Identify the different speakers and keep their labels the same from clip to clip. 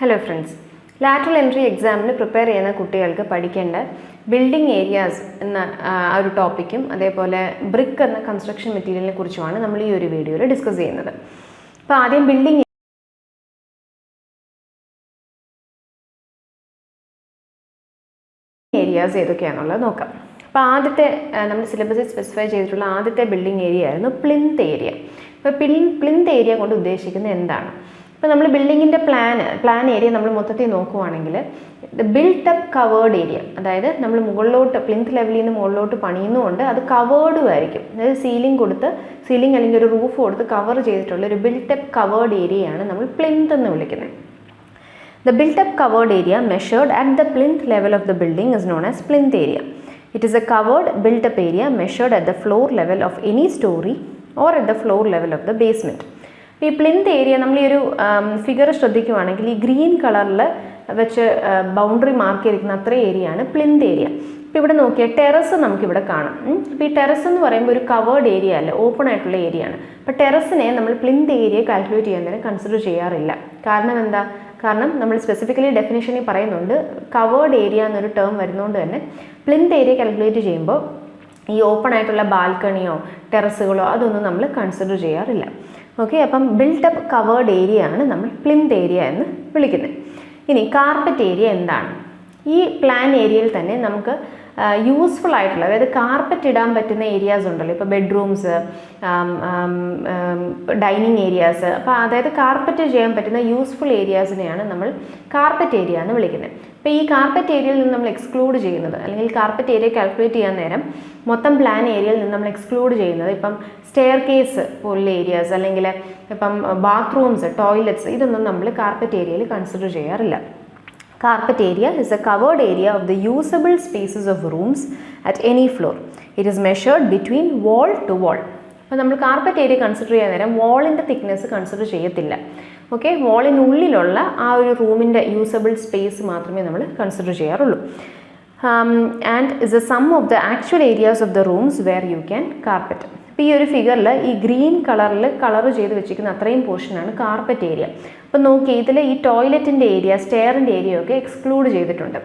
Speaker 1: Hello friends lateral entry എക്സാമിന് prepare ചെയ്യുന്ന കുട്ടികൾക്ക് പഠിക്കേണ്ട ബിൽഡിംഗ് ഏരിയാസ് എന്ന ആ, ഒരു ടോപ്പിക്കും അതേപോലെ ബ്രിക്ക് എന്ന കൺസ്ട്രക്ഷൻ മെറ്റീരിയലിനെ കുറിച്ചുമാണ് നമ്മൾ ഈ ഒരു വീഡിയോയിൽ ഡിസ്കസ് ചെയ്യുന്നത്. അപ്പോൾ ആദ്യം ബിൽഡിംഗ് ഏരിയാസ് ഏതൊക്കെയാണെന്നുള്ളത് നോക്കാം. അപ്പോൾ ആദ്യത്തെ നമ്മൾ സിലബസിൽ സ്പെസിഫൈ ചെയ്തിട്ടുള്ള ആദ്യത്തെ ബിൽഡിംഗ് ഏരിയ ആയിരുന്നു പ്ലിന്ത് ഏരിയ അപ്പോൾ പ്ലിൻ പ്ലിന്ത് ഏരിയ കൊണ്ട് ഉദ്ദേശിക്കുന്നത് എന്താണ്? ഇപ്പോൾ നമ്മൾ ബിൽഡിങ്ങിന്റെ പ്ലാൻ പ്ലാൻ ഏരിയ നമ്മൾ മൊത്തത്തിൽ നോക്കുവാണെങ്കിൽ ബിൽട്ട് അപ്പ് കവേർഡ് ഏരിയ അതായത് നമ്മൾ മുകളിലോട്ട് പ്ലിന്ത് ലെവലിൽ നിന്ന് മുകളിലോട്ട് പണിയുന്നുകൊണ്ട് അത് കവേർഡും ആയിരിക്കും. അതായത് സീലിംഗ് കൊടുത്ത് സീലിംഗ് അല്ലെങ്കിൽ ഒരു റൂഫ് കൊടുത്ത് കവർ ചെയ്തിട്ടുള്ള ഒരു ബിൽട്ട് അപ്പ് കവേർഡ് ഏരിയയാണ് നമ്മൾ പ്ലിന്ത് എന്ന് വിളിക്കുന്നത്. The build up covered area measured at the plinth level of the building is known as plinth area it is a covered built up area measured at the floor level of any storey or at the floor level of the basement. ഈ plinth area നമ്മൾ ഈ ഒരു figure ശ്രദ്ധിക്കുവാണെങ്കിൽ ഈ green കളറിൽ വെച്ച് boundary mark ചെയ്തിരിക്കുന്ന അത്ര area ആണ് പ്ലിന്ത് ഏരിയ. ഇപ്പോൾ ഇവിടെ നോക്കിയാൽ ടെറസ് നമുക്കിവിടെ കാണാം. അപ്പോൾ ഈ ടെറസ് എന്ന് പറയുമ്പോൾ ഒരു കവേർഡ് ഏരിയ അല്ല ഓപ്പൺ ആയിട്ടുള്ള ഏരിയ ആണ്. അപ്പോൾ ടെറസിനെ നമ്മൾ പ്ലിന്ത് ഏരിയ കാൽക്കുലേറ്റ് ചെയ്യാൻ തന്നെ കൺസിഡർ ചെയ്യാറില്ല. കാരണം എന്താ? കാരണം നമ്മൾ സ്പെസിഫിക്കലി ഡെഫിനേഷനിൽ പറയുന്നുണ്ട് കവേർഡ് ഏരിയ എന്നൊരു ടേം വരുന്നതുകൊണ്ട് തന്നെ പ്ലിന്ത് ഏരിയ കാൽക്കുലേറ്റ് ചെയ്യുമ്പോൾ ഈ ഓപ്പൺ ആയിട്ടുള്ള ബാൽക്കണിയോ ടെറസുകളോ അതൊന്നും നമ്മൾ കൺസിഡർ ചെയ്യാറില്ല. ഓക്കെ അപ്പം ബിൽട്ടപ്പ് കവേർഡ് ഏരിയ ആണ് നമ്മൾ പ്ലിന്ത് ഏരിയ എന്ന് വിളിക്കുന്നത്. ഇനി കാർപ്പറ്റ് ഏരിയ എന്താണ്? ഈ പ്ലാൻ ഏരിയയിൽ തന്നെ നമുക്ക് യൂസ്ഫുൾ ആയിട്ടുള്ള അതായത് കാർപ്പറ്റ് ഇടാൻ പറ്റുന്ന ഏരിയാസ് ഉണ്ടല്ലോ. ഇപ്പോൾ ബെഡ്റൂംസ് ഡൈനിങ് ഏരിയാസ് അപ്പോൾ അതായത് കാർപ്പറ്റ് ചെയ്യാൻ പറ്റുന്ന യൂസ്ഫുൾ ഏരിയാസിനെയാണ് നമ്മൾ കാർപ്പറ്റ് ഏരിയ എന്ന് വിളിക്കുന്നത്. അപ്പോൾ ഈ കാർപ്പറ്റ് ഏരിയയിൽ നിന്ന് നമ്മൾ എക്സ്ക്ലൂഡ് ചെയ്യുന്നത് അല്ലെങ്കിൽ കാർപ്പറ്റ് ഏരിയ കാൽക്കുലേറ്റ് ചെയ്യാൻ നേരം മൊത്തം പ്ലാൻ ഏരിയയിൽ നിന്ന് നമ്മൾ എക്സ്ക്ലൂഡ് ചെയ്യുന്നത് ഇപ്പം സ്റ്റെയർ കേസ് പോലുള്ള ഏരിയാസ് അല്ലെങ്കിൽ ഇപ്പം ബാത്റൂംസ് ടോയ്ലറ്റ്സ് ഇതൊന്നും നമ്മൾ കാർപ്പറ്റ് ഏരിയയിൽ കൺസിഡർ ചെയ്യാറില്ല. Carpet area is a covered area of the usable spaces of rooms at any floor it is measured between wall to wall. അപ്പോൾ നമ്മൾ കാർപ്പറ്റ് ഏരിയ കൺസിഡർ ചെയ്യാൻ നേരം വാളിന്റെ തിക്നെസ് കൺസിഡർ ചെയ്യത്തില്ല. ഓക്കെ വാളിനുള്ളിലുള്ള ആ ഒരു റൂമിന്റെ യൂസബിൾ സ്പേസ് മാത്രമേ നമ്മൾ കൺസിഡർ ചെയ്യാറുള്ളൂ. And is a sum of the actual areas of the rooms where you can carpet അപ്പോൾ ഈ ഒരു ഫിഗറിൽ ഈ ഗ്രീൻ കളറിൽ കളർ ചെയ്ത് വെച്ചിരിക്കുന്ന അത്രയും പോർഷനാണ് കാർപ്പറ്റ് ഏരിയ അപ്പോൾ നോക്കി ഇതിൽ ഈ ടോയ്ലറ്റിന്റെ ഏരിയ സ്റ്റെയറിന്റെ ഏരിയ ഒക്കെ എക്സ്ക്ലൂഡ് ചെയ്തിട്ടുണ്ട്.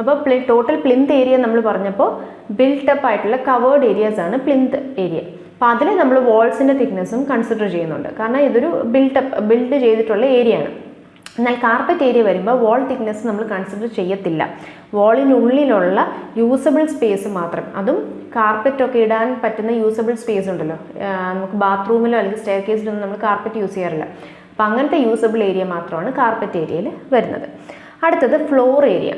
Speaker 1: അപ്പോൾ പ്ലി ടോട്ടൽ പ്ലിന്ത് ഏരിയ നമ്മൾ പറഞ്ഞപ്പോൾ ബിൽട്ടപ്പ് ആയിട്ടുള്ള കവേർഡ് ഏരിയാസ് ആണ് പ്ലിന്ത് ഏരിയ അപ്പോൾ അതിൽ നമ്മൾ വാൾസിന്റെ തിക്നെസ്സും കൺസിഡർ ചെയ്യുന്നുണ്ട്. കാരണം ഇതൊരു ബിൽട്ടപ്പ് ബിൽഡ് ചെയ്തിട്ടുള്ള ഏരിയ ആണ്. എന്നാൽ കാർപ്പറ്റ് ഏരിയ വരുമ്പോൾ വാൾ തിക്നെസ് നമ്മൾ കൺസിഡർ ചെയ്യത്തില്ല. വാളിനുള്ളിലുള്ള യൂസബിൾ സ്പേസ് മാത്രം. അതും കാർപ്പറ്റൊക്കെ ഇടാൻ പറ്റുന്ന യൂസബിൾ സ്പേസ് ഉണ്ടല്ലോ. നമുക്ക് ബാത്റൂമിലോ അല്ലെങ്കിൽ സ്റ്റെയർ കേസിലൊന്നും നമ്മൾ കാർപ്പറ്റ് യൂസ് ചെയ്യാറില്ല. അപ്പം അങ്ങനത്തെ യൂസബിൾ ഏരിയ മാത്രമാണ് കാർപ്പറ്റ് ഏരിയയിൽ വരുന്നത്. അടുത്തത് ഫ്ലോർ ഏരിയ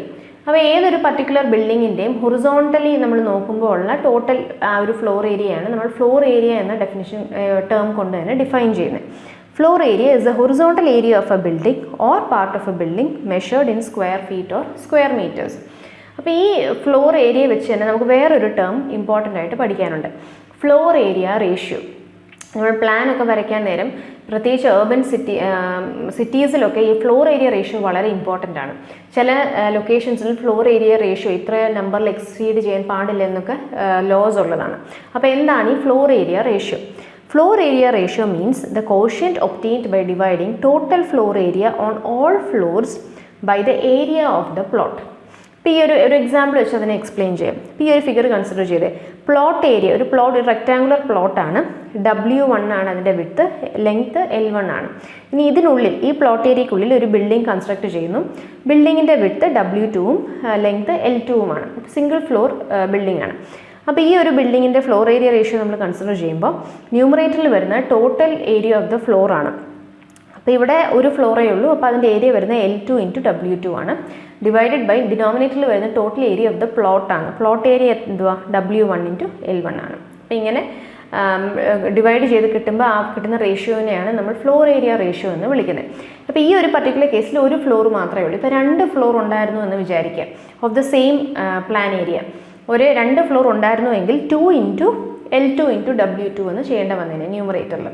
Speaker 1: അപ്പോൾ ഏതൊരു പർട്ടിക്കുലർ ബിൽഡിങ്ങിന്റെയും ഹൊറിസോണ്ടലി നമ്മൾ നോക്കുമ്പോൾ ഉള്ള ടോട്ടൽ ആ ഒരു ഫ്ലോർ ഏരിയയാണ് നമ്മൾ ഫ്ലോർ ഏരിയ എന്ന ഡെഫിനിഷൻ ടേം കൊണ്ട് തന്നെ ഡിഫൈൻ ചെയ്യുന്നത്. Floor area is a horizontal area of a building or part of a building measured in square feet or square metres അപ്പോൾ ഈ ഫ്ലോർ ഏരിയ വെച്ച് തന്നെ നമുക്ക് വേറൊരു ടേം ഇമ്പോർട്ടന്റ് ആയിട്ട് പഠിക്കാനുണ്ട്. ഫ്ലോർ ഏരിയ റേഷ്യോ നമ്മൾ പ്ലാൻ ഒക്കെ വരയ്ക്കാൻ നേരം പ്രത്യേകിച്ച് ഏർബൻ സിറ്റി സിറ്റീസിലൊക്കെ ഈ ഫ്ലോർ ഏരിയ റേഷ്യോ വളരെ ഇമ്പോർട്ടന്റ് ആണ്. ചില ലൊക്കേഷൻസിൽ ഫ്ലോർ ഏരിയ റേഷ്യോ ഇത്ര നമ്പറിൽ എക്സീഡ് ചെയ്യാൻ പാടില്ല എന്നൊക്കെ ലോസ് ഉള്ളതാണ്. അപ്പോൾ എന്താണ് ഈ floor area ratio Floor area ratio means the quotient obtained by dividing total floor area on all floors by the area of the plot ഇപ്പോൾ ഈ ഒരു ഒരു എക്സാമ്പിൾ വെച്ച് അതിനെ എക്സ്പ്ലെയിൻ ചെയ്യാം. ഇപ്പോൾ ഈ ഒരു ഫിഗർ കൺസിഡർ ചെയ്ത്. പ്ലോട്ട് ഏരിയ ഒരു പ്ലോട്ട് ഒരു റെക്റ്റാങ്കുലർ പ്ലോട്ടാണ് ഡബ്ല്യു വൺ ആണ് അതിന്റെ വിട്ട് ലെങ്ത്ത് എൽ വൺ ആണ്. ഇനി ഇതിനുള്ളിൽ ഈ പ്ലോട്ട് ഏരിയക്കുള്ളിൽ ഒരു ബിൽഡിംഗ് കൺസ്ട്രക്ട് ചെയ്യുന്നു. ബിൽഡിങ്ങിന്റെ വിട്ട് ഡബ്ല്യു ടുവും ലെങ്ത്ത് എൽ ടുവുമാണ് സിംഗിൾ ഫ്ലോർ ബിൽഡിംഗ് ആണ്. അപ്പോൾ ഈ ഒരു ബിൽഡിങ്ങിന്റെ ഫ്ലോർ ഏരിയ റേഷ്യോ നമ്മൾ കൺസിഡർ ചെയ്യുമ്പോൾ ന്യൂമറേറ്ററിൽ വരുന്ന total area of the floor ആണ്. അപ്പോൾ ഇവിടെ ഒരു ഫ്ലോറേ ഉള്ളൂ. അപ്പോൾ അതിന്റെ ഏരിയ വരുന്നത് L two into W two ആണ്. ഡിവൈഡഡ് ബൈ ഡിനോമിനേറ്ററിൽ വരുന്ന total area of the plot ആണ്. പ്ലോട്ട് ഏരിയ എന്തുവാ? W one into L one ആണ്. അപ്പോൾ ഇങ്ങനെ ഡിവൈഡ് ചെയ്ത് കിട്ടുമ്പോൾ ആ കിട്ടുന്ന റേഷ്യോനെയാണ് നമ്മൾ ഫ്ലോർ ഏരിയ റേഷ്യോ എന്ന് വിളിക്കുന്നത് അപ്പോൾ ഈ ഒരു പർട്ടിക്കുലർ കേസിൽ ഒരു ഫ്ലോർ മാത്രമേ ഉള്ളൂ. ഇപ്പോൾ രണ്ട് ഫ്ലോർ ഉണ്ടായിരുന്നു എന്ന് വിചാരിക്കുക of the same plan area ഒരു രണ്ട് floor ഉണ്ടായിരുന്നുവെങ്കിൽ two into L two into W two എന്ന് ചെയ്യേണ്ട വന്നേനെ ന്യൂമറേറ്ററിൽ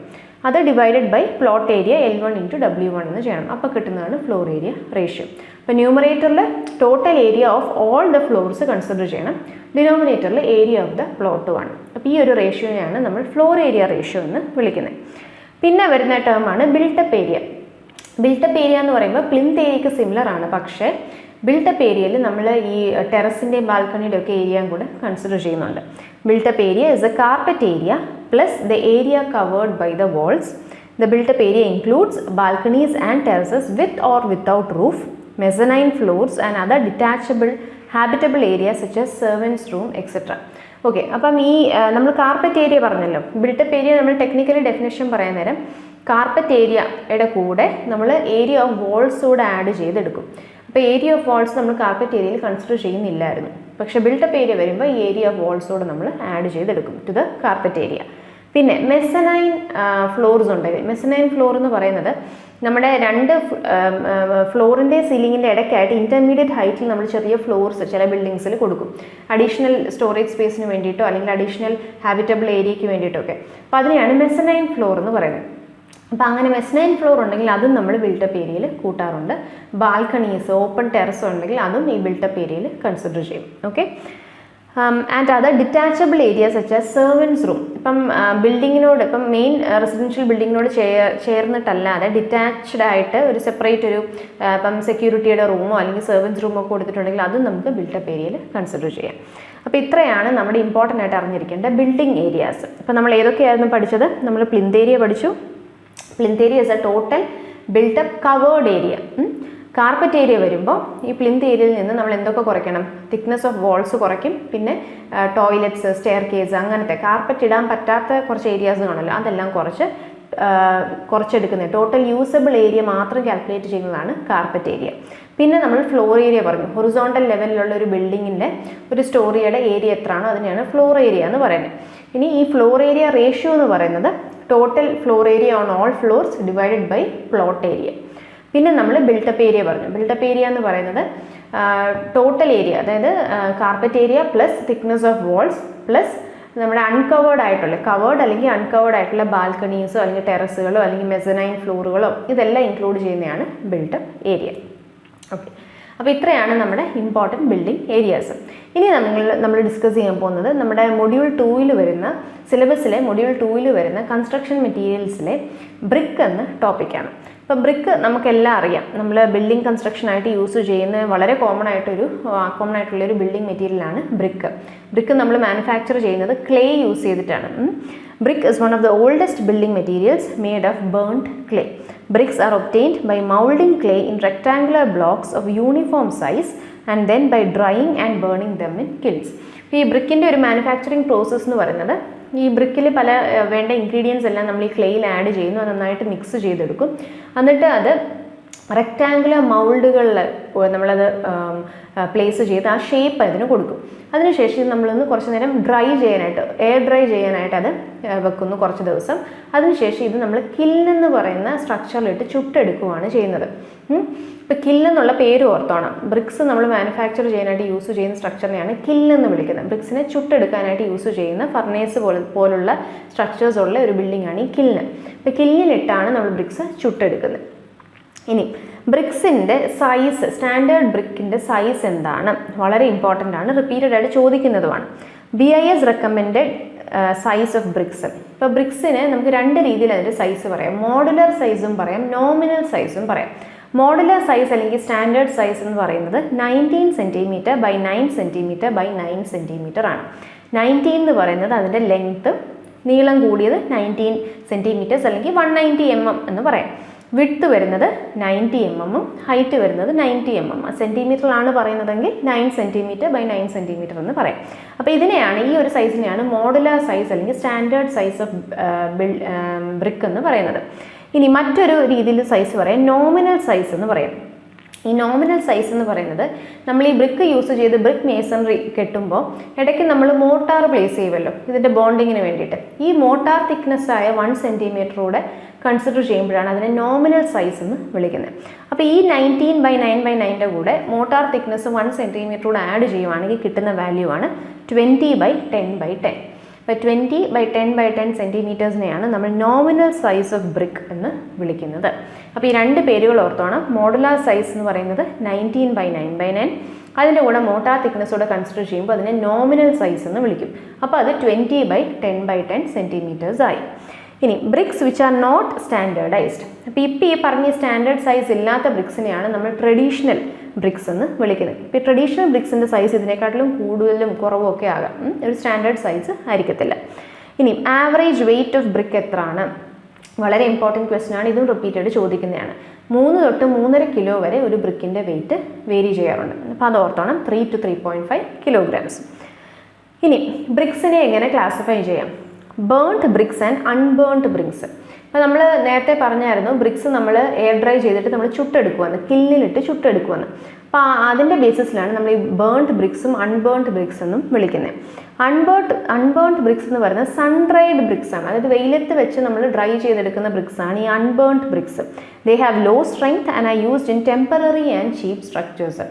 Speaker 1: അത് divided by plot area L one into W one എന്ന് ചെയ്യണം. അപ്പോൾ കിട്ടുന്നതാണ് ഫ്ലോർ ഏരിയ റേഷ്യോ അപ്പോൾ ന്യൂമറേറ്ററിൽ total area of all the floors consider ചെയ്യണം. ഡിനോമിനേറ്ററിൽ area of the plot one അപ്പോൾ ഈ ഒരു റേഷ്യോയാണ് നമ്മൾ ഫ്ലോർ ഏരിയ റേഷ്യോ എന്ന് വിളിക്കുന്നത് പിന്നെ വരുന്ന ടേമാണ് built up area built up area എന്ന് പറയുമ്പോൾ പ്ലിന്ത് ഏരിയക്ക് സിമിലർ ആണ്. പക്ഷേ ബിൽട്ടപ്പ് ഏരിയയിൽ നമ്മൾ ഈ ടെറസിന്റെയും ബാൽക്കണിയുടെ ഒക്കെ ഏരിയയും കൂടെ കൺസിഡർ ചെയ്യുന്നുണ്ട്. Built up area is a carpet area plus the area covered by the walls the built up area includes balconies and terraces with or without roof mezzanine floors and other detachable habitable area such as servants room etcetera okay അപ്പം ഈ നമ്മൾ carpet area പറഞ്ഞല്ലോ. Built up area നമ്മൾ technically definition പറയാൻ നേരം carpet ഏരിയയുടെ കൂടെ നമ്മൾ ഏരിയ ഓഫ് വാൾസ് കൂടെ ആഡ് ചെയ്തെടുക്കും. അപ്പോൾ ഏരിയ ഓഫ് വാൾസ് നമ്മൾ കാർപ്പറ്റ് ഏരിയയിൽ കൺസിഡർ ചെയ്യുന്നില്ലായിരുന്നു. പക്ഷേ ബിൽട്ടപ്പ് ഏരിയ വരുമ്പോൾ ഈ ഏരിയ ഓഫ് വാൾസോട് നമ്മൾ ആഡ് ചെയ്തെടുക്കും ടു ദ കാർപ്പറ്റ് ഏരിയ പിന്നെ മെസ്സനൈൻ ഫ്ലോർസ് ഉണ്ട്. മെസ്സനൈൻ ഫ്ലോർ എന്ന് പറയുന്നത് നമ്മുടെ രണ്ട് ഫ്ലോറിന്റെ സീലിങ്ങിന്റെ ഇടയ്ക്കായിട്ട് ഇന്റർമീഡിയറ്റ് ഹൈറ്റിൽ നമ്മൾ ചെറിയ ഫ്ലോർസ് ചില ബിൽഡിങ്സിൽ കൊടുക്കും. അഡീഷണൽ സ്റ്റോറേജ് സ്പേസിന് വേണ്ടിയിട്ടോ അല്ലെങ്കിൽ അഡീഷണൽ ഹാബിറ്റബിൾ ഏരിയയ്ക്ക് വേണ്ടിയിട്ടോ ഒക്കെ. അപ്പോൾ അതിനെയാണ് മെസ്സനൈൻ ഫ്ലോർ എന്ന് പറയുന്നത്. അപ്പോൾ അങ്ങനെ മെസ്നൈൻ ഫ്ലോർ ഉണ്ടെങ്കിൽ അതും നമ്മൾ ബിൽട്ടപ്പ് ഏരിയയിൽ കൂട്ടാറുണ്ട്. ബാൽക്കണീസ് ഓപ്പൺ ടെറസ് ഉണ്ടെങ്കിൽ അതും ഈ ബിൽട്ടപ്പ് ഏരിയയിൽ കൺസിഡർ ചെയ്യും. Okay and other detachable area such as servants room ഇപ്പം ബിൽഡിങ്ങിനോട് ഇപ്പം മെയിൻ റെസിഡൻഷ്യൽ ബിൽഡിങ്ങിനോട് ചേർ ചേർന്നിട്ടല്ലാതെ ഡിറ്റാച്ച്ഡ് ആയിട്ട് ഒരു സെപ്പറേറ്റ് ഒരു ഇപ്പം സെക്യൂരിറ്റിയുടെ റൂമോ അല്ലെങ്കിൽ സെർവൻസ് റൂമോ കൊടുത്തിട്ടുണ്ടെങ്കിൽ അതും നമുക്ക് ബിൽട്ടപ്പ് ഏരിയയിൽ കൺസിഡർ ചെയ്യാം. അപ്പോൾ ഇത്രയാണ് നമ്മുടെ ഇമ്പോർട്ടന്റ് ആയിട്ട് അറിഞ്ഞിരിക്കേണ്ട ബിൽഡിംഗ് ഏരിയാസ് ഇപ്പം നമ്മൾ ഏതൊക്കെയായിരുന്നു പഠിച്ചത്? നമ്മൾ പ്ലിന്ത് ഏരിയ പഠിച്ചു. Plinth area is a total built up covered area carpet area വരുമ്പോൾ ഈ പ്ലിന്ത് ഏരിയയിൽ നിന്ന് നമ്മൾ എന്തൊക്കെ കുറയ്ക്കണം? തിക്നെസ് ഓഫ് വാൾസ് കുറയ്ക്കും. പിന്നെ ടോയ്ലറ്റ്സ് സ്റ്റെയർ കേസ് അങ്ങനത്തെ കാർപ്പറ്റ് ഇടാൻ പറ്റാത്ത കുറച്ച് ഏരിയാസ് കാണുമല്ലോ. അതെല്ലാം കുറച്ച് കുറച്ചെടുക്കുന്നത്. ടോട്ടൽ യൂസബിൾ ഏരിയ മാത്രം കാൽക്കുലേറ്റ് ചെയ്യുന്നതാണ് കാർപ്പറ്റ് ഏരിയ പിന്നെ നമ്മൾ ഫ്ലോർ ഏരിയ പറഞ്ഞു. ഹൊറിസോണ്ടൽ ലെവലിലുള്ള ഒരു ബിൽഡിങ്ങിന്റെ ഒരു സ്റ്റോറിയുടെ ഏരിയ എത്രയാണോ അതിനെയാണ് ഫ്ലോർ ഏരിയ എന്ന് പറയുന്നത്. ഇനി ഈ ഫ്ലോർ ഏരിയ റേഷ്യോ എന്ന് പറയുന്നത് total floor area on all floors divided by plot area പിന്നെ നമ്മൾ ബിൽട്ടപ്പ് ഏരിയ പറഞ്ഞു. ബിൽട്ടപ്പ് ഏരിയ എന്ന് പറയുന്നത് ടോട്ടൽ ഏരിയ അതായത് carpet area plus thickness of walls plus നമ്മുടെ അൺകവേർഡ് ആയിട്ടുള്ള കവേർഡ് അല്ലെങ്കിൽ അൺകവേർഡ് ആയിട്ടുള്ള ബാൽക്കണീസോ അല്ലെങ്കിൽ ടെറസുകളോ അല്ലെങ്കിൽ മെസനൈൻ ഫ്ലോറുകളോ ഇതെല്ലാം ഇൻക്ലൂഡ് ചെയ്യുന്നതാണ് ബിൽട്ടപ്പ് ഏരിയ ഓക്കെ അപ്പോൾ ഇത്രയാണ് നമ്മുടെ ഇമ്പോർട്ടന്റ് ബിൽഡിംഗ് ഏരിയാസ് ഇനി നമ്മൾ നമ്മൾ ഡിസ്കസ് ചെയ്യാൻ പോകുന്നത് നമ്മുടെ മൊഡ്യൂൾ ടൂവിൽ വരുന്ന സിലബസിലെ മൊഡ്യൂൾ ടൂവിൽ വരുന്ന കൺസ്ട്രക്ഷൻ മെറ്റീരിയൽസിലെ ബ്രിക്ക് എന്ന ടോപ്പിക്കാണ് ഇപ്പോൾ ബ്രിക്ക് നമുക്കെല്ലാം അറിയാം. നമ്മൾ ബിൽഡിംഗ് കൺസ്ട്രക്ഷനായിട്ട് യൂസ് ചെയ്യുന്ന വളരെ കോമൺ ആയിട്ടൊരു കോമൺ ആയിട്ടുള്ള ഒരു ബിൽഡിംഗ് മെറ്റീരിയലാണ് ബ്രിക്ക് ബ്രിക്ക് നമ്മൾ മാനുഫാക്ചർ ചെയ്യുന്നത് ക്ലേ യൂസ് ചെയ്തിട്ടാണ്. Brick is one of the oldest building materials made of burned clay Bricks are obtained by moulding clay in rectangular blocks of uniform size and then by drying and burning them in kilns. ഈ ബ്രിക്കിന്റെ ഒരു manufacturing process എന്ന് പറയുന്നത് ഈ ബ്രിക്കിൽ പല വേണ്ട ingredients എല്ലാം നമ്മൾ ഈ ക്ലേയിൽ ആഡ് ചെയ്യുന്നു അത് നന്നായിട്ട് മിക്സ് ചെയ്തെടുക്കും എന്നിട്ട് അത് റെക്റ്റാങ്കുലർ മൗൾഡുകളിൽ നമ്മളത് പ്ലേസ് ചെയ്ത് ആ ഷേപ്പ് അതിന് കൊടുക്കും. അതിനുശേഷം നമ്മളൊന്ന് കുറച്ച് നേരം ഡ്രൈ ചെയ്യാനായിട്ട് എയർ ഡ്രൈ ചെയ്യാനായിട്ട് അത് വെക്കുന്നു കുറച്ച് ദിവസം. അതിനുശേഷം ഇത് നമ്മൾ കില്ലെന്ന് പറയുന്ന സ്ട്രക്ചറിലിട്ട് ചുട്ടെടുക്കുകയാണ് ചെയ്യുന്നത്. ഇപ്പോൾ കില്ലെന്നുള്ള പേര് ഓർത്തോണം. ബ്രിക്സ് നമ്മൾ മാനുഫാക്ചർ ചെയ്യാനായിട്ട് യൂസ് ചെയ്യുന്ന സ്ട്രക്ചറിനെയാണ് കില്ലെന്ന് വിളിക്കുന്നത്. ബ്രിക്സിനെ ചുട്ടെടുക്കാനായിട്ട് യൂസ് ചെയ്യുന്ന ഫർണേസ് പോലെ പോലുള്ള സ്ട്രക്ചേഴ്സ് ഉള്ള ഒരു ബിൽഡിംഗാണ് ഈ കില്ല് ഇപ്പോൾ കില്ലിലിട്ടാണ് നമ്മൾ ബ്രിക്സ് ചുട്ടെടുക്കുന്നത്. ഇനി ബ്രിക്സിന്റെ സൈസ് സ്റ്റാൻഡേർഡ് ബ്രിക്കിന്റെ സൈസ് എന്താണ്? വളരെ ഇമ്പോർട്ടന്റ് ആണ്. റിപ്പീറ്റഡ് ആയിട്ട് ചോദിക്കുന്നതുമാണ്. B I S recommend size of bricks ഇപ്പോൾ ബ്രിക്സിന് നമുക്ക് രണ്ട് രീതിയിൽ അതിന്റെ സൈസ് പറയാം. മോഡുലർ സൈസും പറയാം. നോമിനൽ സൈസും പറയാം. മോഡുലർ സൈസ് അല്ലെങ്കിൽ സ്റ്റാൻഡേർഡ് സൈസ് എന്ന് പറയുന്നത് nineteen centimetre by nine centimetre by nine centimetre ആണ്. നയന്റീൻ എന്ന് പറയുന്നത് അതിന്റെ ലെങ്ത്ത് നീളം കൂടിയത് നയന്റീൻ സെന്റിമീറ്റേഴ്സ് അല്ലെങ്കിൽ വൺ നയന്റി എം എം എന്ന് പറയാം. വിഡ്ത്ത് വരുന്നത് നയന്റി എം എമ്മും ഹൈറ്റ് വരുന്നത് നയന്റി എം എം സെന്റിമീറ്ററിലാണ് പറയുന്നതെങ്കിൽ nine centimetre by nine centimetre എന്ന് പറയാം. അപ്പോൾ ഇതിനെയാണ് ഈ ഒരു സൈസിനെയാണ് മോഡുലാർ സൈസ് അല്ലെങ്കിൽ സ്റ്റാൻഡേർഡ് സൈസ് ഓഫ് ബ്രിക്ക് എന്ന് പറയുന്നത്. ഇനി മറ്റൊരു രീതിയിൽ സൈസ് പറയാം. നോമിനൽ സൈസ് എന്ന് പറയാം. ഈ നോമിനൽ സൈസ് എന്ന് പറയുന്നത് നമ്മൾ ഈ ബ്രിക്ക് യൂസ് ചെയ്ത് ബ്രിക്ക് മേസണറി കെട്ടുമ്പോൾ ഇടയ്ക്ക് നമ്മൾ മോട്ടാർ പ്ലേസ് ചെയ്യുമല്ലോ. ഇതിന്റെ ബോണ്ടിങ്ങിന് വേണ്ടിയിട്ട്. ഈ മോട്ടാർ തിക്നെസ് ആയ വൺ സെന്റിമീറ്ററൂടെ കൺസിഡർ ചെയ്യുമ്പോഴാണ് അതിനെ നോമിനൽ സൈസ് എന്ന് വിളിക്കുന്നത്. അപ്പോൾ ഈ നയന്റീൻ ബൈ നയൻ ബൈ നയന്റെ കൂടെ മോട്ടാർ തിക്നെസ് വൺ സെന്റിമീറ്ററോട് ആഡ് ചെയ്യുവാണെങ്കിൽ കിട്ടുന്ന വാല്യൂ ആണ് twenty by ten by ten അപ്പോൾ twenty by ten by ten സെന്റിമീറ്റേഴ്സിനെയാണ് നമ്മൾ നോമിനൽ സൈസ് ഓഫ് ബ്രിക്ക് എന്ന് വിളിക്കുന്നത്. അപ്പോൾ ഈ രണ്ട് പേരുകൾ ഓർത്തോണം. മോഡുലാർ സൈസ് എന്ന് പറയുന്നത് nineteen by nine by nine അതിന്റെ കൂടെ മോട്ടാർ തിക്നെസ്സോടെ കൺസിഡർ ചെയ്യുമ്പോൾ അതിനെ നോമിനൽ സൈസ് എന്ന് വിളിക്കും. അപ്പോൾ അത് twenty by ten by ten centimetres ആയി. ഇനി bricks which are not standardised അപ്പോൾ ഇപ്പം ഈ പറഞ്ഞ സ്റ്റാൻഡേർഡ് സൈസ് ഇല്ലാത്ത ബ്രിക്സിനെയാണ് നമ്മൾ ട്രഡീഷണൽ ബ്രിക്സ് എന്ന് വിളിക്കുന്നത്. ഇപ്പോൾ ട്രഡീഷണൽ ബ്രിക്സിന്റെ സൈസ് ഇതിനെക്കാട്ടിലും കൂടുതലും കുറവും ഒക്കെ ആകാം. ഒരു സ്റ്റാൻഡേർഡ് സൈസ് ആയിരിക്കത്തില്ല. ഇനി ആവറേജ് വെയിറ്റ് ഓഫ് ബ്രിക്ക് എത്രയാണ്? വളരെ ഇമ്പോർട്ടന്റ് ക്വസ്റ്റൻ ആണ്. ഇതും റിപ്പീറ്റഡ് ചോദിക്കുന്നതാണ്. മൂന്ന് തൊട്ട് മൂന്നര കിലോ വരെ ഒരു ബ്രിക്കിന്റെ വെയിറ്റ് വേരി ചെയ്യാറുണ്ട്. അപ്പോൾ അത് ഓർത്തോണം. Three two three point five kilograms ഇനി ബ്രിക്സിനെ എങ്ങനെ ക്ലാസിഫൈ ചെയ്യാം? Burned bricks and unburned bricks അപ്പോൾ നമ്മൾ നേരത്തെ പറഞ്ഞായിരുന്നു ബ്രിക്സ് നമ്മൾ എയർ ഡ്രൈ ചെയ്തിട്ട് നമ്മൾ ചുട്ടെടുക്കുവാണ് കില്ലിലിട്ട് ചുട്ടെടുക്കുവാണ്. അപ്പോൾ അതിന്റെ ബേസിസിലാണ് നമ്മൾ ഈ ബേൺഡ് ബ്രിക്സും അൺബേൺഡ് ബ്രിക്സ് എന്നും വിളിക്കുന്നത് അൺബേൺഡ് അൺബേൺഡ് ബ്രിക്സ് എന്ന് പറയുന്നത് സൺ ഡ്രൈഡ് ബ്രിക്സ് ആണ്. അതായത് വെയിലത്ത് വെച്ച് നമ്മൾ ഡ്രൈ ചെയ്തെടുക്കുന്ന ബ്രിക്സ് ആണ് ഈ unburned bricks they have low strength and are used in temporary and cheap structures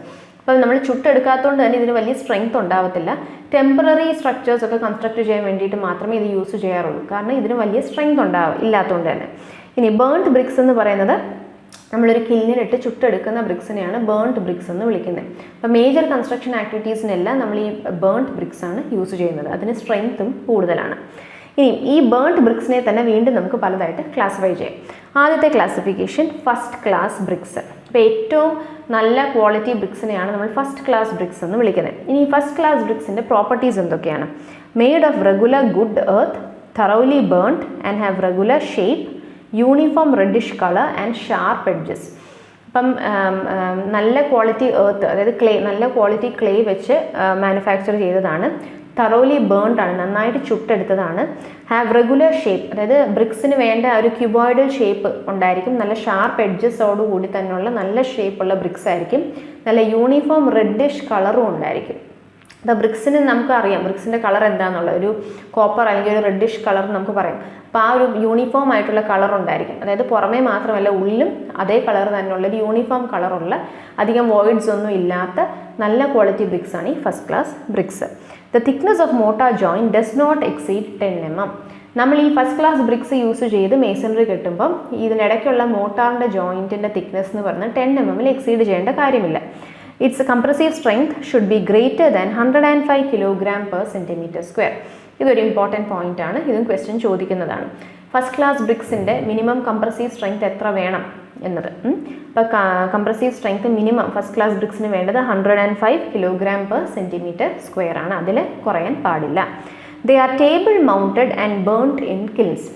Speaker 1: അപ്പോൾ നമ്മൾ ചുട്ടെടുക്കാത്തതുകൊണ്ട് തന്നെ ഇതിന് വലിയ സ്ട്രെങ്ത് ഉണ്ടാവത്തില്ല. ടെമ്പററി സ്ട്രക്ചേഴ്സ് ഒക്കെ കൺസ്ട്രക്ട് ചെയ്യാൻ വേണ്ടിയിട്ട് മാത്രമേ ഇത് യൂസ് ചെയ്യാറുള്ളൂ. കാരണം ഇതിന് വലിയ സ്ട്രെങ്ത് ഉണ്ടാവും ഇല്ലാത്തതുകൊണ്ട് തന്നെ. ഇനി ബേൺഡ് ബ്രിക്സ് എന്ന് പറയുന്നത് നമ്മളൊരു കില്ലിനിട്ട് ചുട്ടെടുക്കുന്ന ബ്രിക്സിനെയാണ് ബേൺഡ് ബ്രിക്സ് എന്ന് വിളിക്കുന്നത്. അപ്പോൾ മേജർ കൺസ്ട്രക്ഷൻ ആക്ടിവിറ്റീസിനെല്ലാം നമ്മൾ ഈ ബേൺഡ് ബ്രിക്സ് ആണ് യൂസ് ചെയ്യുന്നത്. അതിന് സ്ട്രെങ്ത്തും കൂടുതലാണ്. ഇനി ഈ ബേൺഡ് ബ്രിക്സിനെ തന്നെ വീണ്ടും നമുക്ക് പലതായിട്ട് ക്ലാസിഫൈ ചെയ്യാം. ആദ്യത്തെ ക്ലാസിഫിക്കേഷൻ ഫസ്റ്റ് ക്ലാസ് ബ്രിക്സ് അപ്പോൾ ഏറ്റവും നല്ല ക്വാളിറ്റി ബ്രിക്സിനെയാണ് നമ്മൾ ഫസ്റ്റ് ക്ലാസ് ബ്രിക്സ് എന്ന് വിളിക്കുന്നത്. ഇനി ഫസ്റ്റ് ക്ലാസ് ബ്രിക്സിന്റെ പ്രോപ്പർട്ടീസ് എന്തൊക്കെയാണ്? Made of regular good earth thoroughly burned and have regular shape uniform reddish colour and sharp edges അപ്പം നല്ല ക്വാളിറ്റി എർത്ത് അതായത് ക്ലേ നല്ല ക്വാളിറ്റി ക്ലേ വെച്ച് മാനുഫാക്ചർ ചെയ്തതാണ്. തറോലി ബേൺഡ് ആണ് നന്നായിട്ട് ചുട്ടെടുത്തതാണ്. ഹാവ് റെഗുലർ ഷേപ്പ് അതായത് ബ്രിക്സിന് വേണ്ട ഒരു ക്യൂബോയിഡൽ ഷേപ്പ് ഉണ്ടായിരിക്കും. നല്ല ഷാർപ്പ് എഡ്ജസോട് കൂടി തന്നെയുള്ള നല്ല ഷേപ്പുള്ള ബ്രിക്സ് ആയിരിക്കും. നല്ല യൂണിഫോം റെഡിഷ് കളറും ഉണ്ടായിരിക്കും. അപ്പോൾ ബ്രിക്സിന് നമുക്കറിയാം ബ്രിക്സിന്റെ കളർ എന്താണെന്നുള്ള ഒരു കോപ്പർ അല്ലെങ്കിൽ ഒരു റെഡിഷ് കളർ നമുക്ക് പറയാം. അപ്പോൾ ആ ഒരു യൂണിഫോം ആയിട്ടുള്ള കളർ ഉണ്ടായിരിക്കും. അതായത് പുറമേ മാത്രമല്ല ഉള്ളിലും അതേ കളർ തന്നെയുള്ള ഒരു യൂണിഫോം കളറുള്ള അധികം വോയിഡ്സ് ഒന്നും ഇല്ലാത്ത നല്ല ക്വാളിറ്റി ബ്രിക്സ് ആണ് ഈ first class bricks the thickness of mortar join does not exceed ten M M നമ്മൾ ഈ ഫസ്റ്റ് ക്ലാസ് ബ്രിക്സ് യൂസ് ചെയ്ത് മേസണറി കിട്ടുമ്പം ഇതിനിടയ്ക്കുള്ള മോട്ടാറിന്റെ ജോയിന്റിന്റെ തിക്നെസ് എന്ന് പറഞ്ഞാൽ ടെൻ എം എമ്മിൽ എക്സീഡ് ചെയ്യേണ്ട കാര്യമില്ല. Its compressive strength should be greater than hundred and five kilogram per centimetre square ഇതൊരു ഇമ്പോർട്ടന്റ് പോയിന്റ് ആണ്. ഇതും ക്വസ്റ്റ്യൻ ചോദിക്കുന്നതാണ്. ഫസ്റ്റ് ക്ലാസ് ബ്രിക്സിന്റെ മിനിമം കംപ്രസീവ് സ്ട്രെങ്ത് എത്ര വേണം എന്നത്. ഇപ്പോൾ compressive strength minimum first class ബ്രിക്സിന് വേണ്ടത് hundred and five kilogram per centimetre square ആണ്. അതിൽ കുറയാൻ പാടില്ല. They are table mounted and burned in kilns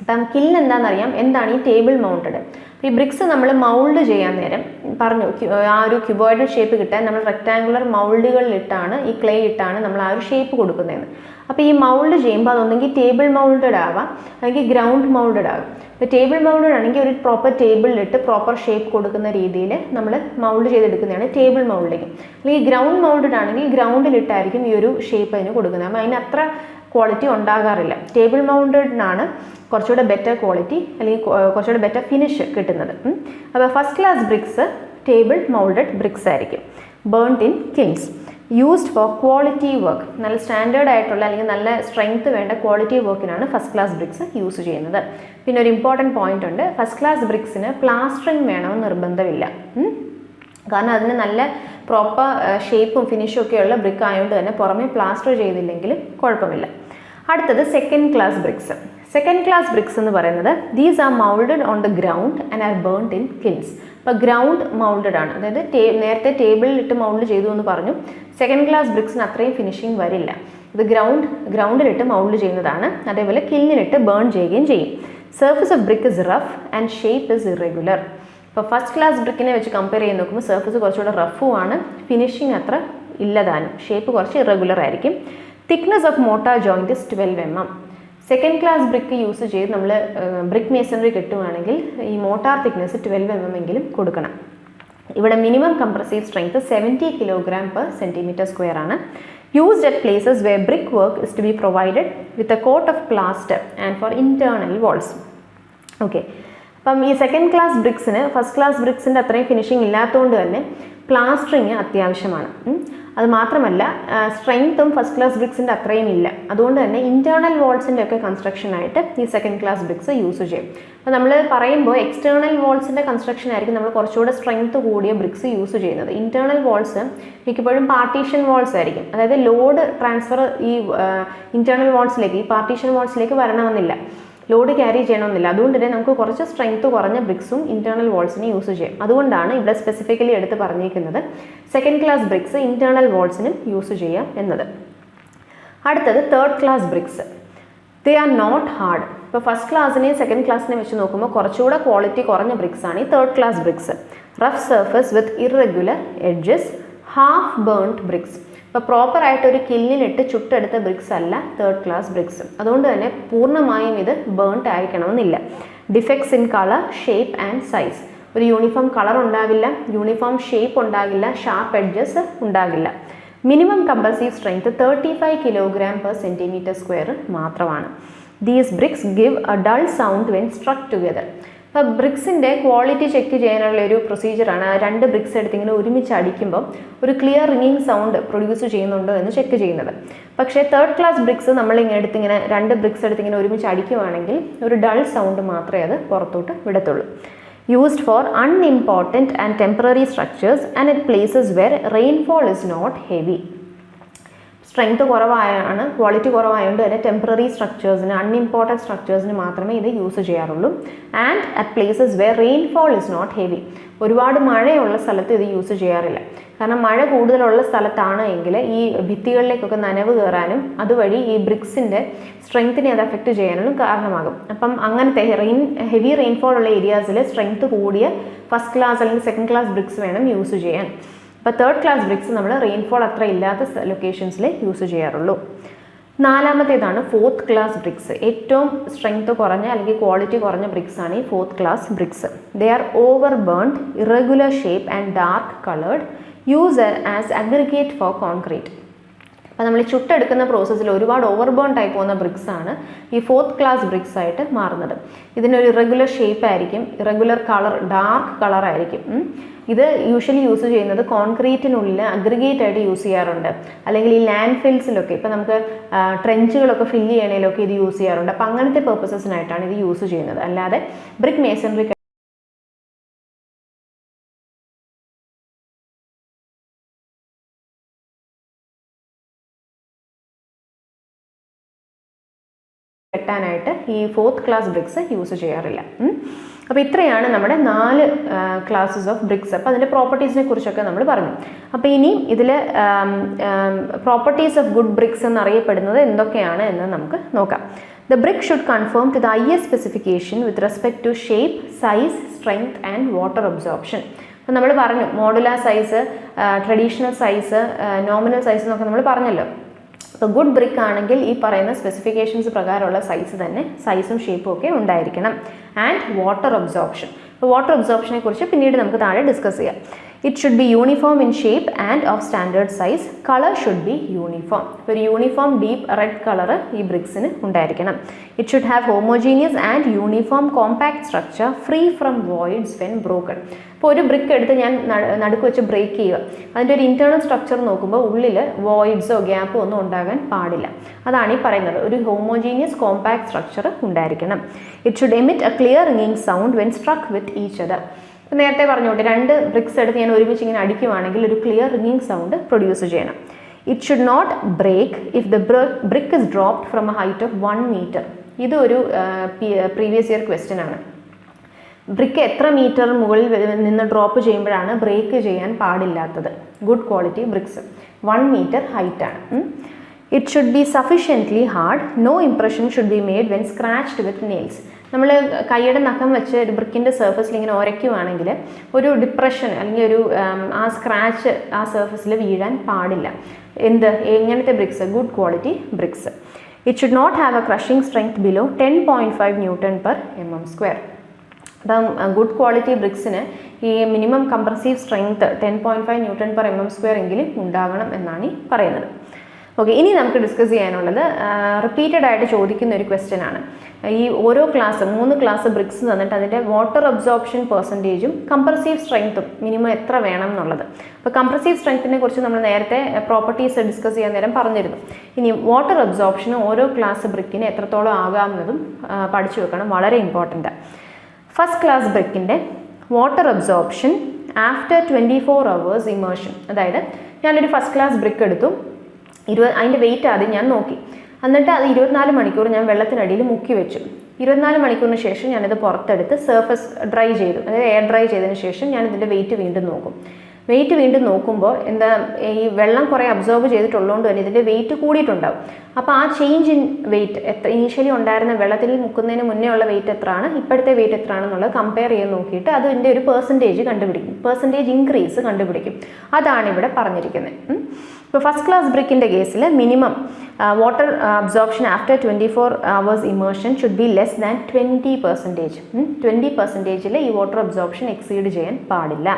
Speaker 1: അപ്പം കിൽ എന്താണെന്നറിയാം. എന്താണ് ഈ ടേബിൾ മൗണ്ടഡ് ഈ ബ്രിക്സ് നമ്മൾ മൗൾഡ് ചെയ്യാൻ നേരം പറഞ്ഞു ആ ഒരു ക്യൂബോയിഡൽ ഷേപ്പ് കിട്ടാൻ നമ്മൾ റെക്റ്റാങ്കുലർ മൗൾഡുകളിലിട്ടാണ് ഈ ക്ലേ ഇട്ടാണ് നമ്മൾ ആ ഒരു ഷേപ്പ് കൊടുക്കുന്നതെന്ന്. അപ്പോൾ ഈ മൗൾഡ് ചെയ്യുമ്പോൾ അതൊന്നെങ്കിൽ ടേബിൾ മൗൾഡഡ് ആവാം അല്ലെങ്കിൽ ഗ്രൗണ്ട് മൗൾഡഡ് ആകും ഇപ്പോൾ ടേബിൾ മൗൾഡഡ് ആണെങ്കിൽ ഒരു പ്രോപ്പർ ടേബിളിലിട്ട് പ്രോപ്പർ ഷേപ്പ് കൊടുക്കുന്ന രീതിയിൽ നമ്മൾ മൗൾഡ് ചെയ്തെടുക്കുന്നതാണ് ടേബിൾ മൗൾഡിങ് അല്ലെങ്കിൽ ഗ്രൗണ്ട് മൗൾഡഡ് ആണെങ്കിൽ ഗ്രൗണ്ടിലിട്ടായിരിക്കും ഈ ഒരു ഷേപ്പ് അതിന് കൊടുക്കുന്നത്. അപ്പോൾ അതിന് അത്ര ക്വാളിറ്റി ഉണ്ടാകാറില്ല. ടേബിൾ മൗണ്ടഡിനാണ് കുറച്ചുകൂടെ ബെറ്റർ ക്വാളിറ്റി അല്ലെങ്കിൽ കുറച്ചുകൂടെ ബെറ്റർ ഫിനിഷ് കിട്ടുന്നത്. അപ്പോൾ first class bricks table moulded bricks ആയിരിക്കും. Burned in kilns used for quality work നല്ല സ്റ്റാൻഡേർഡ് ആയിട്ടുള്ള അല്ലെങ്കിൽ നല്ല സ്ട്രെങ്ത് വേണ്ട ക്വാളിറ്റി വർക്കിനാണ് ഫസ്റ്റ് ക്ലാസ് ബ്രിക്സ് യൂസ് ചെയ്യുന്നത്. പിന്നെ ഒരു ഇമ്പോർട്ടന്റ് പോയിന്റ് ഉണ്ട്. ഫസ്റ്റ് ക്ലാസ് ബ്രിക്സിന് പ്ലാസ്റ്ററിങ് വേണമെന്ന് നിർബന്ധമില്ല. കാരണം അതിന് നല്ല പ്രോപ്പർ ഷേപ്പും ഫിനിഷും ഒക്കെയുള്ള ബ്രിക്ക് ആയതുകൊണ്ട് തന്നെ പുറമേ പ്ലാസ്റ്റർ ചെയ്തില്ലെങ്കിലും കുഴപ്പമില്ല. അടുത്തത് second class bricks second class bricks എന്ന് പറയുന്നത് these are moulded on the ground and are burned in kilns ഇപ്പോൾ ഗ്രൗണ്ട് മൗണ്ടഡ് ആണ്. അതായത് ടേ നേരത്തെ ടേബിളിൽ ഇട്ട് മൗണ്ട് ചെയ്തു എന്ന് പറഞ്ഞു. സെക്കൻഡ് ക്ലാസ് ബ്രിക്സിന് അത്രയും ഫിനിഷിംഗ് വരില്ല. ഇത് ഗ്രൗണ്ട് ഗ്രൗണ്ടിലിട്ട് മൗണ്ട് ചെയ്യുന്നതാണ്. അതേപോലെ കിന്നിലിട്ട് ബേൺ ചെയ്യുകയും ചെയ്യും. Surface of brick is rough and shape is irregular ഇപ്പോൾ ഫസ്റ്റ് ക്ലാസ് ബ്രിക്കിനെ വെച്ച് കമ്പയർ ചെയ്ത് നോക്കുമ്പോൾ സർഫസ് കുറച്ചുകൂടെ റഫും ആണ്. ഫിനിഷിംഗ് അത്ര ഇല്ലതാനും ഷേപ്പ് കുറച്ച് ഇറഗുലർ ആയിരിക്കും. Thickness of mortar joint is twelve M M second class brick use ചെയ്ത് നമ്മൾ ബ്രിക്ക് മേസണറി കിട്ടുവാണെങ്കിൽ ഈ mortar thickness twelve M M എങ്കിലും കൊടുക്കണം. ഇവിടെ minimum compressive strength seventy kilogram per centimetre square ആണ്. Used at places where brick work is to be provided with a coat of plaster and for internal walls okay അപ്പം ഈ second class ബ്രിക്സിന് first class ബ്രിക്സിന്റെ അത്രയും finishing ഇല്ലാത്തതുകൊണ്ട് തന്നെ plastering അത്യാവശ്യമാണ്. അത് മാത്രമല്ല സ്ട്രെങ്ത്തും ഫസ്റ്റ് ക്ലാസ് ബ്രിക്സിന്റെ അത്രയും ഇല്ല. അതുകൊണ്ട് തന്നെ ഇന്റേർണൽ വാൾസിന്റെ ഒക്കെ കൺസ്ട്രക്ഷനായിട്ട് ഈ സെക്കൻഡ് ക്ലാസ് ബ്രിക്സ് യൂസ് ചെയ്യും. അപ്പോൾ നമ്മൾ പറയുമ്പോൾ എക്സ്റ്റേർണൽ വാൾസിന്റെ കൺസ്ട്രക്ഷൻ ആയിരിക്കും നമ്മൾ കുറച്ചുകൂടെ സ്ട്രെങ്ത്ത് കൂടിയ ബ്രിക്സ് യൂസ് ചെയ്യുന്നത്. ഇന്റേർണൽ വാൾസ് മിക്കപ്പോഴും പാർട്ടീഷൻ വാൾസ് ആയിരിക്കും. അതായത് ലോഡ് ട്രാൻസ്ഫർ ഈ ഇന്റേർണൽ വാൾസിലേക്ക് ഈ പാർട്ടീഷൻ വാൾസിലേക്ക് വരണമെന്നില്ല. ലോഡ് ക്യാരി ചെയ്യണമെന്നില്ല. അതുകൊണ്ട് തന്നെ നമുക്ക് കുറച്ച് സ്ട്രെങ്ത് കുറഞ്ഞ ബ്രിക്സും ഇന്റേണൽ വാൾസിന് യൂസ് ചെയ്യാം. അതുകൊണ്ടാണ് ഇവിടെ സ്പെസിഫിക്കലി എടുത്ത് പറഞ്ഞിരിക്കുന്നത് സെക്കൻഡ് ക്ലാസ് ബ്രിക്സ് ഇന്റേണൽ വാൾസിനും യൂസ് ചെയ്യാം എന്നത്. അടുത്തത് third class bricks they are not hard ഇപ്പോൾ ഫസ്റ്റ് ക്ലാസ്സിനെയും സെക്കൻഡ് ക്ലാസ്സിനെയും വെച്ച് നോക്കുമ്പോൾ കുറച്ചുകൂടെ ക്വാളിറ്റി കുറഞ്ഞ ബ്രിക്സ് ആണ് ഈ third class bricks rough surface with irregular edges half burned bricks ഇപ്പോൾ പ്രോപ്പറായിട്ട് ഒരു കില്ലിലിട്ട് ചുട്ടെടുത്ത ബ്രിക്സ് അല്ല തേർഡ് ക്ലാസ് ബ്രിക്സ് അതുകൊണ്ട് തന്നെ പൂർണമായും ഇത് ബേൺഡ് ആയിരിക്കണമെന്നില്ല. Defects in colour shape and size ഒരു യൂണിഫോം കളർ ഉണ്ടാവില്ല യൂണിഫോം ഷേപ്പ് ഉണ്ടാകില്ല ഷാർപ്പ് എഡ്ജസ് ഉണ്ടാകില്ല. Minimum compulsive strength thirty five kilogram per centimetre square മാത്രമാണ്. These bricks give a dull sound when struck together അപ്പോൾ ബ്രിക്സിന്റെ quality check ചെയ്യാനുള്ള ഒരു പ്രൊസീജിയറാണ് ആ രണ്ട് ബ്രിക്സ് എടുത്ത് ഇങ്ങനെ ഒരുമിച്ച് അടിക്കുമ്പോൾ ഒരു ക്ലിയർ റിങ്ങിങ് സൗണ്ട് പ്രൊഡ്യൂസ് ചെയ്യുന്നുണ്ടോ എന്ന് ചെക്ക് ചെയ്യുന്നത്. പക്ഷേ തേർഡ് ക്ലാസ് ബ്രിക്സ് നമ്മൾ ഇങ്ങനെ എടുത്ത് ഇങ്ങനെ രണ്ട് ബ്രിക്സ് എടുത്ത് ഇങ്ങനെ ഒരുമിച്ച് അടിക്കുവാണെങ്കിൽ ഒരു ഡൾ സൗണ്ട് മാത്രമേ അത് പുറത്തോട്ട് വിടത്തുള്ളൂ. Used for unimportant and temporary structures and at places where rainfall is not heavy. Strength കുറവായാണ് quality കുറവായതുകൊണ്ട് തന്നെ ടെമ്പററി സ്ട്രക്ചേഴ്സിന് അൺഇമ്പോർട്ടന്റ് സ്ട്രക്ചേഴ്സിന് മാത്രമേ ഇത് യൂസ് ചെയ്യാറുള്ളൂ. And at places where rainfall is not heavy ഒരുപാട് മഴയുള്ള സ്ഥലത്ത് ഇത് യൂസ് ചെയ്യാറില്ല. കാരണം മഴ കൂടുതലുള്ള സ്ഥലത്താണ് എങ്കിൽ ഈ ഭിത്തികളിലേക്കൊക്കെ നനവ് കയറാനും അതുവഴി ഈ ബ്രിക്സിന്റെ സ്ട്രെങ്ത്തിനെ അത് എഫക്റ്റ് ചെയ്യാനും കാരണമാകും. അപ്പം അങ്ങനത്തെ റെയിൻ ഹെവി റെയിൻഫോൾ ഉള്ള ഏരിയാസിൽ സ്ട്രെങ്ത് കൂടിയ ഫസ്റ്റ് ക്ലാസ് അല്ലെങ്കിൽ സെക്കൻഡ് ക്ലാസ് ബ്രിക്സ് വേണം യൂസ് ചെയ്യാൻ. അപ്പോൾ തേർഡ് ക്ലാസ് ബ്രിക്സ് നമ്മൾ റെയിൻഫോൾ അത്ര ഇല്ലാത്ത ലൊക്കേഷൻസിൽ യൂസ് ചെയ്യാറുള്ളൂ. നാലാമത്തേതാണ് ഫോർത്ത് ക്ലാസ് ബ്രിക്സ് ഏറ്റവും സ്ട്രെങ്ത് കുറഞ്ഞ അല്ലെങ്കിൽ ക്വാളിറ്റി കുറഞ്ഞ ബ്രിക്സ് ആണ് ഈ fourth class bricks they are over burned irregular shape and dark coloured use as aggregate for concrete അപ്പോൾ നമ്മൾ ചുട്ടെടുക്കുന്ന പ്രോസസ്സിൽ ഒരുപാട് ഓവർ ബേൺ ടൈപ്പ് പോകുന്ന ബ്രിക്സ് ആണ് ഈ ഫോർത്ത് ക്ലാസ് ബ്രിക്സ് ആയിട്ട് മാറുന്നത്. ഇതിനൊരു ഇറഗുലർ ഷേപ്പ് ആയിരിക്കും ഇറഗുലർ കളർ ഡാർക്ക് കളർ ആയിരിക്കും. ഇത് യൂഷ്വലി യൂസ് ചെയ്യുന്നത് കോൺക്രീറ്റിനുള്ളിൽ അഗ്രിഗേറ്റ് ആയിട്ട് യൂസ് ചെയ്യാറുണ്ട്. അല്ലെങ്കിൽ ഈ ലാൻഡ് ഫിൽസിലൊക്കെ ഇപ്പോൾ നമുക്ക് ട്രെഞ്ചുകളൊക്കെ ഫില്ല് ചെയ്യണേലൊക്കെ ഇത് യൂസ് ചെയ്യാറുണ്ട്. അപ്പോൾ അങ്ങനത്തെ പേർപ്പസസിനായിട്ടാണ് ഇത് യൂസ് ചെയ്യുന്നത്. അല്ലാതെ ബ്രിക് മേസൺറി കെട്ടാനായിട്ട് ഈ ഫോർത്ത് ക്ലാസ് ബ്രിക്സ് യൂസ് ചെയ്യാറില്ല. അപ്പോൾ ഇത്രയാണ് നമ്മുടെ നാല് ക്ലാസ്സസ് ഓഫ് ബ്രിക്സ് അപ്പോൾ അതിന്റെ പ്രോപ്പർട്ടീസിനെ കുറിച്ചൊക്കെ നമ്മൾ പറഞ്ഞു. അപ്പോൾ ഇനി ഇതിൽ പ്രോപ്പർട്ടീസ് ഓഫ് ഗുഡ് ബ്രിക്സ് എന്നറിയപ്പെടുന്നത് എന്തൊക്കെയാണ് എന്ന് നമുക്ക് നോക്കാം. The brick should conform to the highest specification with respect to shape size strength and water absorption അപ്പോൾ നമ്മൾ പറഞ്ഞു modular size traditional size nominal size എന്നൊക്കെ നമ്മൾ പറഞ്ഞല്ലോ. അപ്പോൾ ഗുഡ് ബ്രിക്ക് ആണെങ്കിൽ ഈ പറയുന്ന സ്പെസിഫിക്കേഷൻസ് പ്രകാരമുള്ള സൈസ് തന്നെ സൈസും ഷേപ്പും ഒക്കെ ഉണ്ടായിരിക്കണം. ആൻഡ് വാട്ടർ അബ്സോർപ്ഷൻ അപ്പോൾ വാട്ടർ അബ്സോർപ്ഷനെ കുറിച്ച് പിന്നീട് നമുക്ക് താഴെ ഡിസ്കസ് ചെയ്യാം. It should be uniform in shape and of standard size colour should be uniform ഒരു യൂണിഫോം ഡീപ്പ് റെഡ് കളർ ഈ ബ്രിക്സിന് ഉണ്ടായിരിക്കണം. It should have homogeneous and uniform compact structure free from voids when broken അപ്പോൾ ഒരു brick എടുത്ത് ഞാൻ നടുക്ക് വെച്ച് ബ്രേക്ക് ചെയ്യുക. അതിന്റെ ഒരു ഇന്റേർണൽ സ്ട്രക്ചർ നോക്കുമ്പോൾ ഉള്ളിൽ വോയിഡ്സോ ഗ്യാപ്പോ ഒന്നും ഉണ്ടാകാൻ പാടില്ല. അതാണ് ഈ പറയുന്നത്. ഒരു ഹോമോജീനിയസ് കോമ്പാക്ട് സ്ട്രക്ചർ ഉണ്ടായിരിക്കണം. It should emit a clear ringing sound when struck with each other ഇപ്പം നേരത്തെ പറഞ്ഞോട്ടെ രണ്ട് ബ്രിക്സ് എടുത്ത് ഞാൻ ഒരുമിച്ച് ഇങ്ങനെ അടിക്കുവാണെങ്കിൽ ഒരു ക്ലിയർ റിംഗിങ് സൗണ്ട് പ്രൊഡ്യൂസ് ചെയ്യണം. It should not break if the brick is dropped from a height of one metre ഇതൊരു പ്രീവിയസ് ഇയർ ക്വസ്റ്റ്യൻ ആണ്. ബ്രിക്ക് എത്ര മീറ്റർ മുകളിൽ നിന്ന് ഡ്രോപ്പ് ചെയ്യുമ്പോഴാണ് ബ്രേക്ക് ചെയ്യാൻ പാടില്ലാത്തത്? Good quality bricks one metre height ആണ്. It should be sufficiently hard no impression should be made when scratched with nails നമ്മൾ കൈയുടെ നഖം വെച്ച് ഒരു ബ്രിക്കിന്റെ സർഫസിൽ ഇങ്ങനെ ഉരയ്ക്കുവാണെങ്കിൽ ഒരു ഡിപ്രഷൻ അല്ലെങ്കിൽ ഒരു ആ സ്ക്രാച്ച് ആ സർഫസിൽ വീഴാൻ പാടില്ല. എന്ത്? എങ്ങനത്തെ bricks good quality bricks it should not have a crushing strength below ten point five newton per M M square അപ്പം ഗുഡ് ക്വാളിറ്റി ബ്രിക്സിന് ഈ minimum compressive strength ten point five newton per M M square എങ്കിലും ഉണ്ടാകണം എന്നാണ് ഈ പറയുന്നത്. Okay ഇനി നമുക്ക് ഡിസ്കസ് ചെയ്യാനുള്ളത് റിപ്പീറ്റഡ് ആയിട്ട് ചോദിക്കുന്ന ഒരു ക്വസ്റ്റ്യൻ ആണ്. ഈ ഓരോ ക്ലാസ് മൂന്ന് ക്ലാസ് ബ്രിക്സ് തന്നിട്ട് അതിന്റെ വാട്ടർ അബ്സോർപ്ഷൻ പെർസെന്റേജും കംപ്രസീവ് സ്ട്രെങ്ത്തും മിനിമം എത്ര വേണം എന്നുള്ളത്. അപ്പോൾ കംപ്രസീവ് സ്ട്രെങ്ത്തിനെ കുറിച്ച് നമ്മൾ നേരത്തെ പ്രോപ്പർട്ടീസ് ഡിസ്കസ് ചെയ്യാൻ നേരം പറഞ്ഞിരുന്നു. ഇനി വാട്ടർ അബ്സോർപ്ഷന് ഓരോ ക്ലാസ് ബ്രിക്കിന് എത്രത്തോളം ആകാമെന്നതും പഠിച്ചു വെക്കണം. വളരെ important first class ബ്രിക്കിന്റെ water absorption after twenty four hours immersion അതായത് ഞാനൊരു ഫസ്റ്റ് ക്ലാസ് ബ്രിക്ക് എടുത്തു. ഇരുപത് അതിന്റെ വെയിറ്റ് ആദ്യം ഞാൻ നോക്കി. എന്നിട്ട് അത് ഇരുപത്തിനാല് മണിക്കൂർ ഞാൻ വെള്ളത്തിനടിയിൽ മുക്കി വെച്ചു. ഇരുപത്തിനാല് മണിക്കൂറിന് ശേഷം ഞാനിത് പുറത്തെടുത്ത് സർഫസ് ഡ്രൈ ചെയ്തു. അതായത് എയർ ഡ്രൈ ചെയ്തതിന് ശേഷം ഞാൻ ഇതിന്റെ വെയിറ്റ് വീണ്ടും നോക്കും. വെയിറ്റ് വീണ്ടും നോക്കുമ്പോൾ എന്താ ഈ വെള്ളം കുറേ അബ്സോർബ് ചെയ്തിട്ടുള്ളതുകൊണ്ട് തന്നെ ഇതിന്റെ വെയിറ്റ് കൂടിയിട്ടുണ്ടാവും. അപ്പോൾ ആ ചേഞ്ച് ഇൻ വെയിറ്റ് എത്ര ഇനീഷ്യലി ഉണ്ടായിരുന്ന വെള്ളത്തിൽ മുക്കുന്നതിന് മുന്നേ ഉള്ള വെയിറ്റ് എത്രയാണ് ഇപ്പോഴത്തെ വെയിറ്റ് എത്രയാണെന്നുള്ളത് കമ്പയർ ചെയ്ത് നോക്കിയിട്ട് അതിന്റെ ഒരു പെർസെന്റേജ് കണ്ടുപിടിക്കും. പെർസെന്റേജ് ഇൻക്രീസ് കണ്ടുപിടിക്കും. അതാണ് ഇവിടെ പറഞ്ഞിരിക്കുന്നത്. ഇപ്പോൾ ഫസ്റ്റ് ക്ലാസ് ബ്രിക്കിന്റെ കേസിൽ minimum water absorption after twenty four hours immersion should be less than twenty percentage twenty പെർസെന്റേജിൽ ഈ വാട്ടർ അബ്സോർപ്ഷൻ എക്സീഡ് ചെയ്യാൻ പാടില്ല.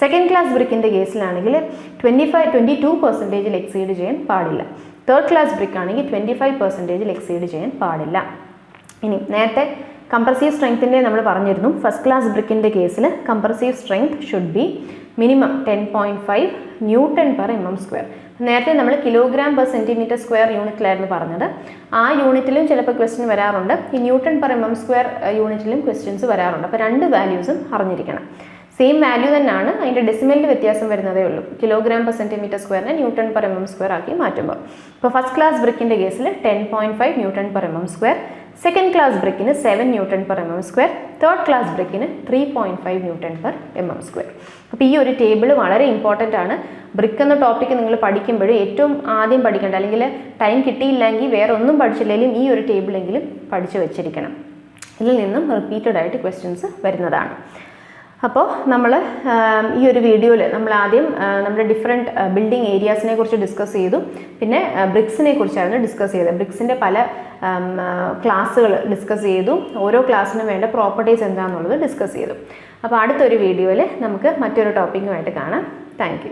Speaker 1: സെക്കൻഡ് ക്ലാസ് ബ്രിക്കിന്റെ കേസിലാണെങ്കിൽ ട്വന്റി ഫൈവ് ട്വന്റി ടു പെർസെന്റേജിൽ എക്സീഡ് ചെയ്യാൻ പാടില്ല. തേർഡ് ക്ലാസ് ബ്രിക്ക് ആണെങ്കിൽ ട്വന്റി ഫൈവ് പെർസെന്റേജിൽ എക്സീഡ് ചെയ്യാൻ പാടില്ല. ഇനി നേരത്തെ കംപ്രസീവ് സ്ട്രെങ്ത്തിന്റെ നമ്മൾ പറഞ്ഞിരുന്നു. ഫസ്റ്റ് ക്ലാസ് ബ്രിക്കിന്റെ കേസിൽ compressive strength should be minimum ten point five newton per M M square നേരത്തെ നമ്മൾ കിലോഗ്രാം പെർ സെന്റിമീറ്റർ സ്ക്വയർ യൂണിറ്റിലായിരുന്നു പറഞ്ഞത്. ആ യൂണിറ്റിലും ചിലപ്പോൾ ക്വസ്റ്റ്യൻ വരാറുണ്ട്. ഈ newton per M M square യൂണിറ്റിലും questions വരാറുണ്ട്. അപ്പോൾ രണ്ട് വാല്യൂസും അറിഞ്ഞിരിക്കണം. സെയിം വാല്യൂ തന്നെയാണ് അതിന്റെ ഡെസിമലിൽ വ്യത്യാസം വരുന്നതേ ഉള്ളൂ. Kilogram per centimetre സ്ക്വയറിനെ newton per M M square ആക്കി മാറ്റുമ്പോൾ. ഇപ്പോൾ ഫസ്റ്റ് ക്ലാസ് ബ്രിക്കിന്റെ കേസിൽ ten point five newton per M M square second class ബ്രിക്കിന് seven newton per M M square third class ബ്രിക്കിന് three point five newton per M M square അപ്പോൾ ഈ ഒരു table വളരെ important ആണ്. ബ്രിക്ക് എന്ന topic നിങ്ങൾ പഠിക്കുമ്പോഴും ഏറ്റവും ആദ്യം പഠിക്കേണ്ട അല്ലെങ്കിൽ ടൈം കിട്ടിയില്ലെങ്കിൽ വേറെ ഒന്നും പഠിച്ചില്ലെങ്കിലും ഈ ഒരു ടേബിളെങ്കിലും പഠിച്ചു വെച്ചിരിക്കണം. ഇതിൽ നിന്നും റിപ്പീറ്റഡ് ആയിട്ട് ക്വസ്റ്റ്യൻസ് വരുന്നതാണ്. അപ്പോൾ നമ്മൾ ഈ ഒരു വീഡിയോയിൽ നമ്മൾ ആദ്യം നമ്മുടെ ഡിഫറെന്റ് ബിൽഡിംഗ് ഏരിയാസിനെ കുറിച്ച് ഡിസ്കസ് ചെയ്തു. പിന്നെ ബ്രിക്സിനെ കുറിച്ചായിരുന്നു ഡിസ്കസ് ചെയ്തത്. ബ്രിക്സിന്റെ പല ക്ലാസ്സുകൾ ഡിസ്കസ് ചെയ്തു. ഓരോ ക്ലാസ്സിനും വേണ്ട പ്രോപ്പർട്ടീസ് എന്താണെന്നുള്ളത് ഡിസ്കസ് ചെയ്തു. അപ്പോൾ അടുത്തൊരു വീഡിയോയിൽ നമുക്ക് മറ്റൊരു ടോപ്പിക്കുമായിട്ട് കാണാം. താങ്ക്